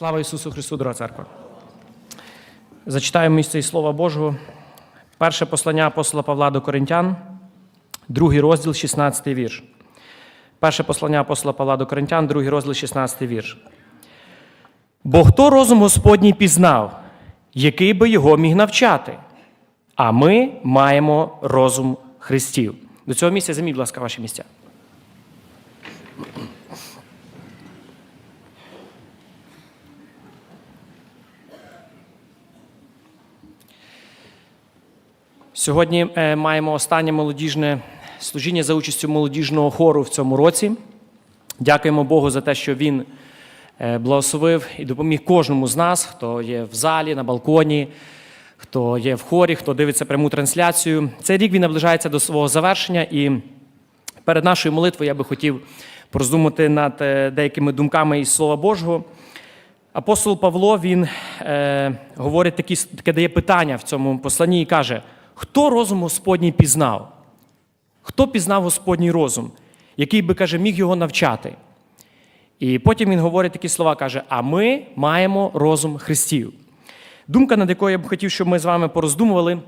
Слава Ісусу Христу, дорога церква. Зачитаю місце із Слова Божого. Перше послання апостола Павла до Коринтян, другий розділ, 16 вірш. Перше послання апостола Павла до Коринтян, другий розділ, 16 вірш. Бо хто розум Господній пізнав, який би його міг навчати? А ми маємо розум Христів. До цього місця займіть, будь ласка, ваші місця. Сьогодні е, маємо останнє молодіжне служіння за участю молодіжного хору в цьому році. Дякуємо Богу за те, що Він е, благословив і допоміг кожному з нас, хто є в залі, на балконі, хто є в хорі, хто дивиться пряму трансляцію. Цей рік він наближається до свого завершення, і перед нашою молитвою я би хотів пороздумати над е, деякими думками із Слова Божого. Апостол Павло він е, говорить такі, таке дає питання в цьому посланні і каже: хто розум Господній пізнав? Хто пізнав Господній розум, який би каже, міг його навчати? І потім він говорить такі слова, каже: А ми маємо розум Христів. Думка, над якою я б хотів, щоб ми з вами пороздумували,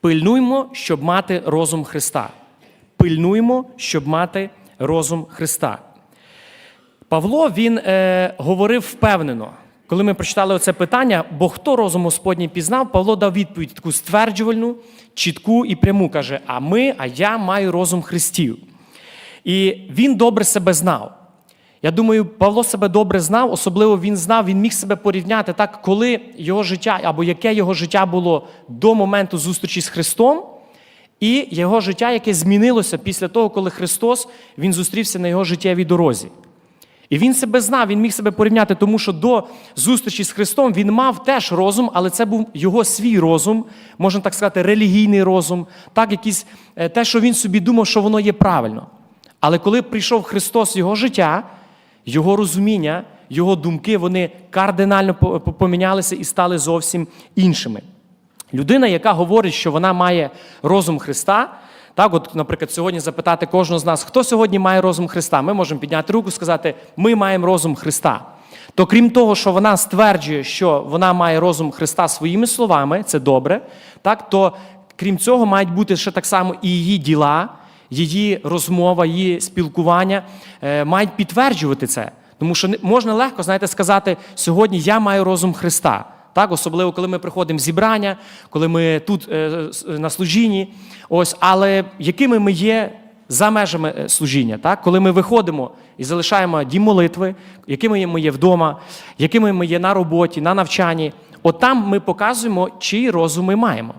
пильнуймо, щоб мати розум Христа. Пильнуймо, щоб мати розум Христа. Павло він е, говорив впевнено, коли ми прочитали оце питання, бо хто розум Господній пізнав, Павло дав відповідь таку стверджувальну, чітку і пряму. Каже: А ми, а я маю розум Христів. І він добре себе знав. Я думаю, Павло себе добре знав, особливо він знав, він міг себе порівняти так, коли його життя або яке його життя було до моменту зустрічі з Христом, і його життя, яке змінилося після того, коли Христос він зустрівся на його життєвій дорозі. І він себе знав, він міг себе порівняти, тому що до зустрічі з Христом він мав теж розум, але це був його свій розум, можна так сказати, релігійний розум, так, якийсь, е, те, що він собі думав, що воно є правильно. Але коли прийшов Христос його життя, його розуміння, його думки, вони кардинально по- по- помінялися і стали зовсім іншими. Людина, яка говорить, що вона має розум Христа, так, от, наприклад, сьогодні запитати кожного з нас, хто сьогодні має розум Христа, ми можемо підняти руку і сказати, ми маємо розум Христа. То крім того, що вона стверджує, що вона має розум Христа своїми словами, це добре, так, то крім цього, мають бути ще так само і її діла, її розмова, її спілкування е, мають підтверджувати це. Тому що можна легко, знаєте, сказати, сьогодні я маю розум Христа. Так, особливо, коли ми приходимо в зібрання, коли ми тут е, на служінні. Ось, але якими ми є за межами е, служіння, так? коли ми виходимо і залишаємо дім молитви, якими ми є вдома, якими ми є на роботі, на навчанні, от там ми показуємо, чий розум ми маємо.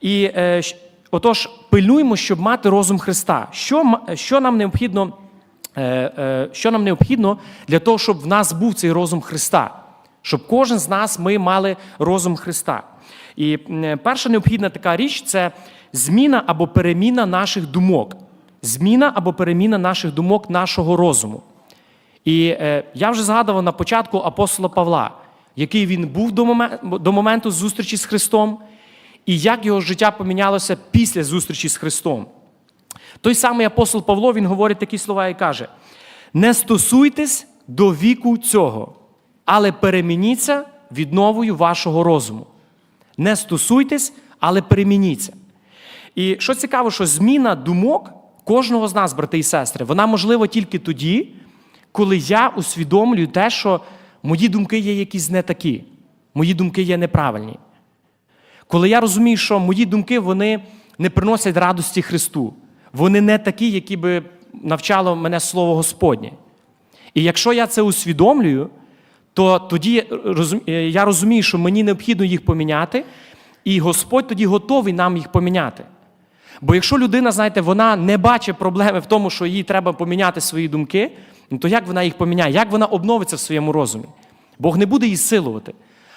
І е, отож, пильнуємо, щоб мати розум Христа. Що, що, нам необхідно, е, е, що нам необхідно для того, щоб в нас був цей розум Христа? Щоб кожен з нас ми мали розум Христа. І перша необхідна така річ це зміна або переміна наших думок. Зміна або переміна наших думок, нашого розуму. І е, я вже згадував на початку апостола Павла, який він був до моменту, до моменту зустрічі з Христом, і як його життя помінялося після зустрічі з Христом. Той самий апостол Павло він говорить такі слова і каже: не стосуйтесь до віку цього, але перемініться відновою вашого розуму. Не стосуйтесь, але перемініться. І що цікаво, що зміна думок кожного з нас, брати і сестри, вона можлива тільки тоді, коли я усвідомлюю те, що мої думки є якісь не такі, мої думки є неправильні. Коли я розумію, що мої думки вони не приносять радості Христу, вони не такі, які би навчало мене Слово Господнє. І якщо я це усвідомлюю, то тоді е, я розумію, що мені необхідно їх поміняти, і Господь тоді готовий нам їх поміняти. Бо якщо людина, знаєте, вона не бачить проблеми в тому, що їй треба поміняти свої думки, ну то як вона їх поміняє? Як вона обновиться в своєму розумі? Бог не буде її силувати.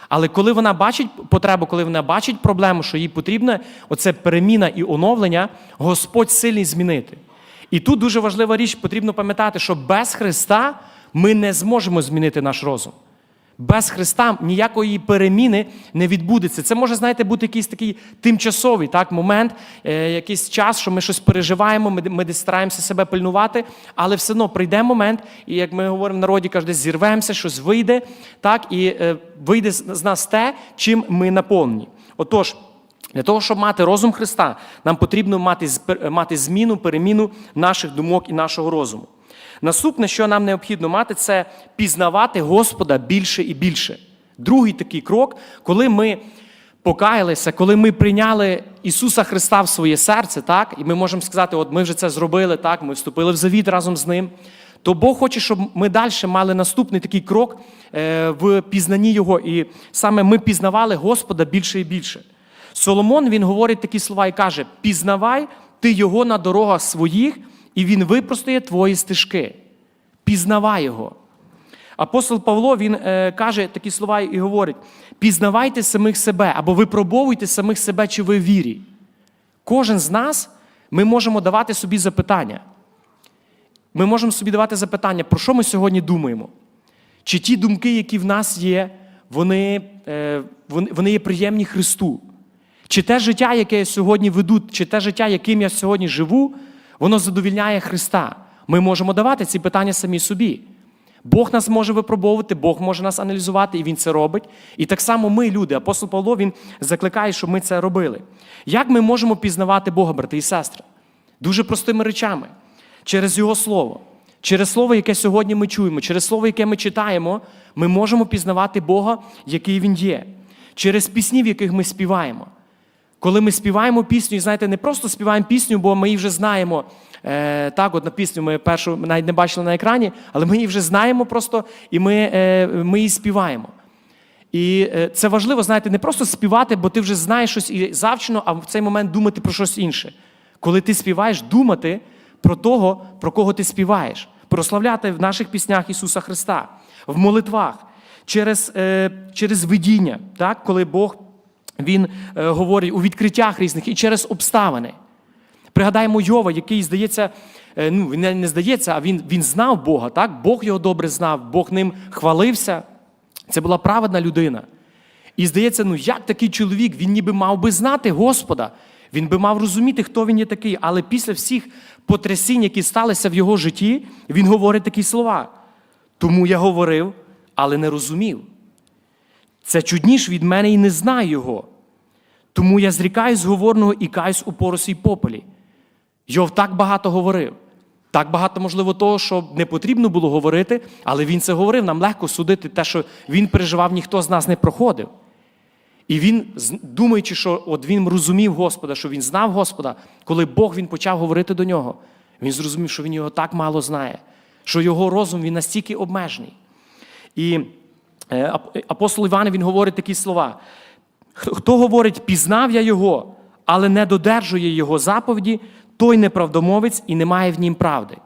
Але коли вона бачить потребу, коли вона бачить проблему, що їй потрібна оце переміна і оновлення, Господь сильний змінити. І тут дуже важлива річ, потрібно пам'ятати, що без Христа ми не зможемо змінити наш розум. Без Христа ніякої переміни не відбудеться. Це може, знаєте, бути якийсь такий тимчасовий так, момент, е, якийсь час, що ми щось переживаємо, ми, ми десь стараємося себе пильнувати, але все одно прийде момент, і як ми говоримо в народі, каже, зірвемося, щось вийде, так, і е, вийде з з нас те, чим ми наповнені. Отож, для того, щоб мати розум Христа, нам потрібно мати, мати зміну, переміну наших думок і нашого розуму. Наступне, що нам необхідно мати, це пізнавати Господа більше і більше. Другий такий крок, коли ми покаялися, коли ми прийняли Ісуса Христа в своє серце, так, і ми можемо сказати, от ми вже це зробили, так, ми вступили в завіт разом з ним. То Бог хоче, щоб ми далі мали наступний такий крок е, в пізнанні Його. І саме ми пізнавали Господа більше і більше. Соломон він говорить такі слова і каже: пізнавай ти його на дорогах своїх, і він випростує твої стежки. Пізнавай його. Апостол Павло він е, каже такі слова і говорить: пізнавайте самих себе або випробовуйте самих себе, чи ви в вірі. Кожен з нас ми можемо давати собі запитання. Ми можемо собі давати запитання, про що ми сьогодні думаємо? Чи ті думки, які в нас є, вони, е, вони, вони є приємні Христу? Чи те життя, яке я сьогодні веду, чи те життя, яким я сьогодні живу, воно задовільняє Христа? Ми можемо давати ці питання самі собі. Бог нас може випробовувати, Бог може нас аналізувати, і Він це робить. І так само ми, люди, апостол Павло, він закликає, щоб ми це робили. Як ми можемо пізнавати Бога, брати і сестри? Дуже простими речами. Через Його Слово. Через Слово, яке сьогодні ми чуємо, через Слово, яке ми читаємо, ми можемо пізнавати Бога, який Він є. Через пісні, в яких ми співаємо. Коли ми співаємо пісню, і знаєте, не просто співаємо пісню, бо ми її вже знаємо. Е, так, от на пісню ми першу навіть не бачили на екрані, але ми її вже знаємо просто, і ми, е, ми її співаємо. І е, це важливо, знаєте, не просто співати, бо ти вже знаєш щось і завчено, а в цей момент думати про щось інше. Коли ти співаєш, думати про того, про кого ти співаєш, прославляти в наших піснях Ісуса Христа, в молитвах, через, е, через видіння, так, коли Бог він е, говорить у відкриттях різних і через обставини. Пригадаємо Йова, який, здається, е, ну, він не- здається, а він, він знав Бога, так? Бог його добре знав, Бог ним хвалився. Це була праведна людина. І здається, ну як такий чоловік, він ніби мав би знати Господа, він би мав розуміти, хто він є такий. Але після всіх потрясінь, які сталися в його житті, він говорить такі слова. Тому я говорив, але не розумів. Це чудніш від мене і не знаю його. Тому я зрікаюсь з говорного і каюсь у поросі й попелі. Йов так багато говорив. Так багато, можливо, того, що не потрібно було говорити, але він це говорив. Нам легко судити те, що він переживав, ніхто з нас не проходив. І він, думаючи, що от він розумів Господа, що він знав Господа, коли Бог він почав говорити до нього, він зрозумів, що він його так мало знає, що його розум він настільки обмежений. І апостол Іван він говорить такі слова: «Хто- говорить, пізнав я його, але не додержує його заповіді, той неправдомовець і не має в нім правди.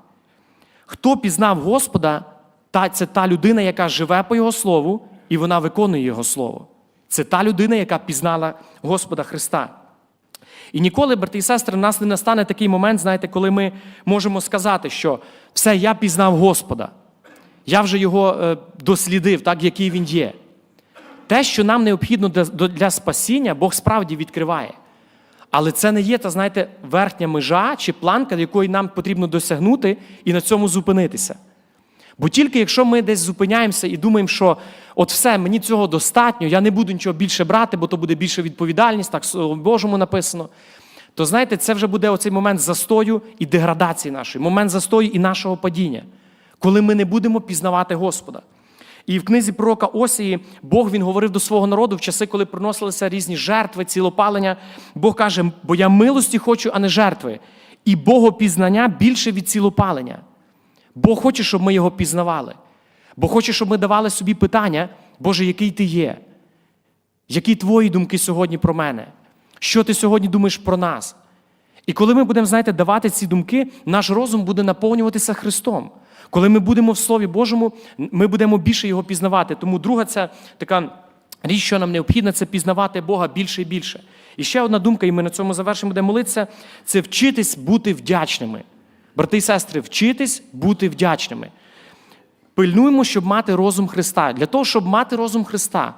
Хто пізнав Господа, та, це та людина, яка живе по Його слову, і вона виконує Його слово. Це та людина, яка пізнала Господа Христа. І ніколи, брати і сестри, в нас не настане такий момент, знаєте, коли ми можемо сказати, що все, я пізнав Господа. Я вже його е, дослідив, так, який він є. Те, що нам необхідно для, спасіння, Бог справді відкриває. Але це не є, та, знаєте, верхня межа чи планка, якої нам потрібно досягнути і на цьому зупинитися. Бо тільки якщо ми десь зупиняємося і думаємо, що от все, мені цього достатньо, я не буду нічого більше брати, бо то буде більше відповідальність, так в Божому написано, то знаєте, це вже буде оцей момент застою і деградації нашої, момент застою і нашого падіння, коли ми не будемо пізнавати Господа. І в книзі пророка Осії Бог він говорив до свого народу в часи, коли приносилися різні жертви, цілопалення. Бог каже: бо я милості хочу, а не жертви, і богопізнання більше від цілопалення. Бог хоче, щоб ми його пізнавали. Бог хоче, щоб ми давали собі питання, Боже, який ти є? Які твої думки сьогодні про мене? Що ти сьогодні думаєш про нас? І коли ми будемо, знаєте, давати ці думки, наш розум буде наповнюватися Христом. Коли ми будемо в Слові Божому, ми будемо більше його пізнавати. Тому друга ця така річ, що нам необхідна, це пізнавати Бога більше і більше. І ще одна думка, і ми на цьому завершимо, буде молитися, це вчитись бути вдячними. Брати і сестри, вчитись бути вдячними. Пильнуємо, щоб мати розум Христа. Для того, щоб мати розум Христа,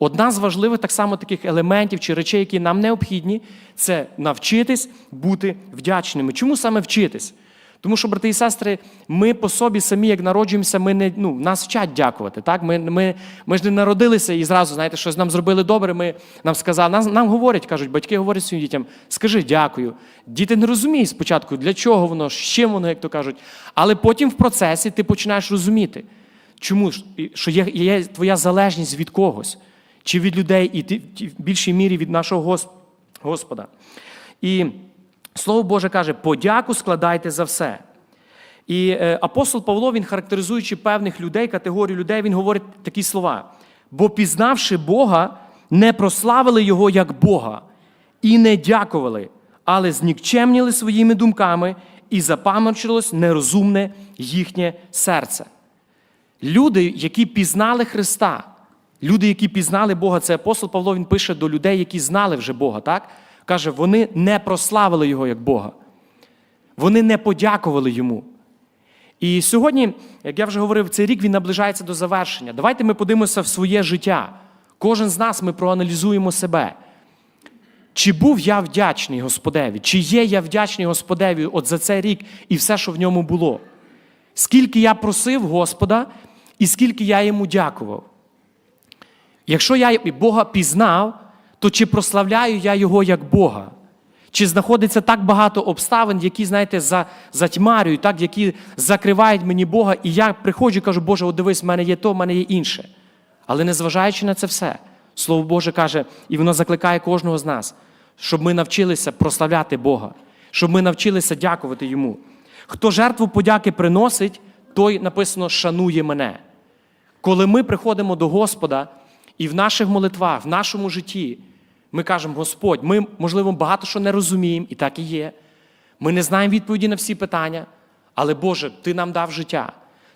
одна з важливих так само таких елементів чи речей, які нам необхідні, це навчитись бути вдячними. Чому саме вчитись? Тому що, брати і сестри, ми по собі самі, як народжуємося, ми не ну, нас вчать дякувати. Так? Ми, ми, ми ж не народилися і зразу, знаєте, щось нам зробили добре. Ми нам сказали, нам, нам говорять, кажуть, батьки говорять своїм дітям, скажи дякую. Діти не розуміють спочатку, для чого воно, з чим воно, як то кажуть. Але потім в процесі ти починаєш розуміти, чому що є, є твоя залежність від когось, чи від людей, і в більшій мірі від нашого Господа. І Слово Боже каже, подяку складайте за все. І е, апостол Павло, він характеризуючи певних людей, категорію людей, він говорить такі слова: бо пізнавши Бога, не прославили Його як Бога і не дякували, але знікчемніли своїми думками і запаморчилось нерозумне їхнє серце. Люди, які пізнали Христа, люди, які пізнали Бога, це апостол Павло, він пише до людей, які знали вже Бога, так? Каже, вони не прославили Його як Бога. Вони не подякували йому. І сьогодні, як я вже говорив, цей рік він наближається до завершення. Давайте ми подивимося в своє життя. Кожен з нас ми проаналізуємо себе. Чи був я вдячний Господеві? Чи є я вдячний Господеві от за цей рік і все, що в ньому було? Скільки я просив Господа, і скільки я йому дякував? Якщо я Бога пізнав, то чи прославляю я Його як Бога? Чи знаходиться так багато обставин, які, знаєте, за, затьмарюють, так, які закривають мені Бога, і я приходжу і кажу, Боже, от дивись, в мене є то, в мене є інше. Але незважаючи на це все, Слово Боже каже, і воно закликає кожного з нас, щоб ми навчилися прославляти Бога, щоб ми навчилися дякувати Йому. Хто жертву подяки приносить, той написано шанує мене. Коли ми приходимо до Господа і в наших молитвах, в нашому житті, ми кажемо, Господь, ми, можливо, багато що не розуміємо, і так і є. Ми не знаємо відповіді на всі питання, але Боже, Ти нам дав життя,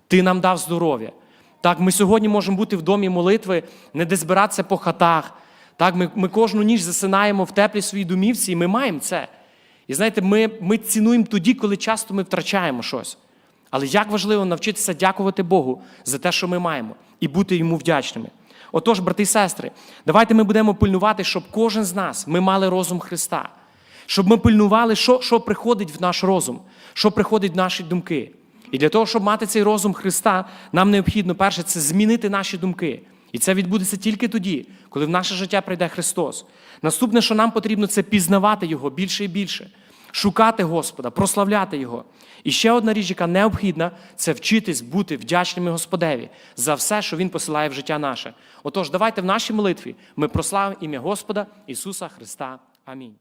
Ти нам дав здоров'я. Так, ми сьогодні можемо бути в домі молитви, не де збиратися по хатах. Так, ми, ми кожну ніч засинаємо в теплій своїй домівці, і ми маємо це. І знаєте, ми, ми цінуємо тоді, коли часто ми втрачаємо щось. Але як важливо навчитися дякувати Богу за те, що ми маємо, і бути йому вдячними. Отож, брати і сестри, давайте ми будемо пильнувати, щоб кожен з нас ми мали розум Христа, щоб ми пильнували, що, що приходить в наш розум, що приходить в наші думки. І для того, щоб мати цей розум Христа, нам необхідно перше це змінити наші думки. І це відбудеться тільки тоді, коли в наше життя прийде Христос. Наступне, що нам потрібно, це пізнавати Його більше і більше, шукати Господа, прославляти Його. І ще одна річ, яка необхідна, це вчитись бути вдячними Господеві за все, що Він посилає в життя наше. Отож, давайте в нашій молитві ми прославимо ім'я Господа Ісуса Христа. Амінь.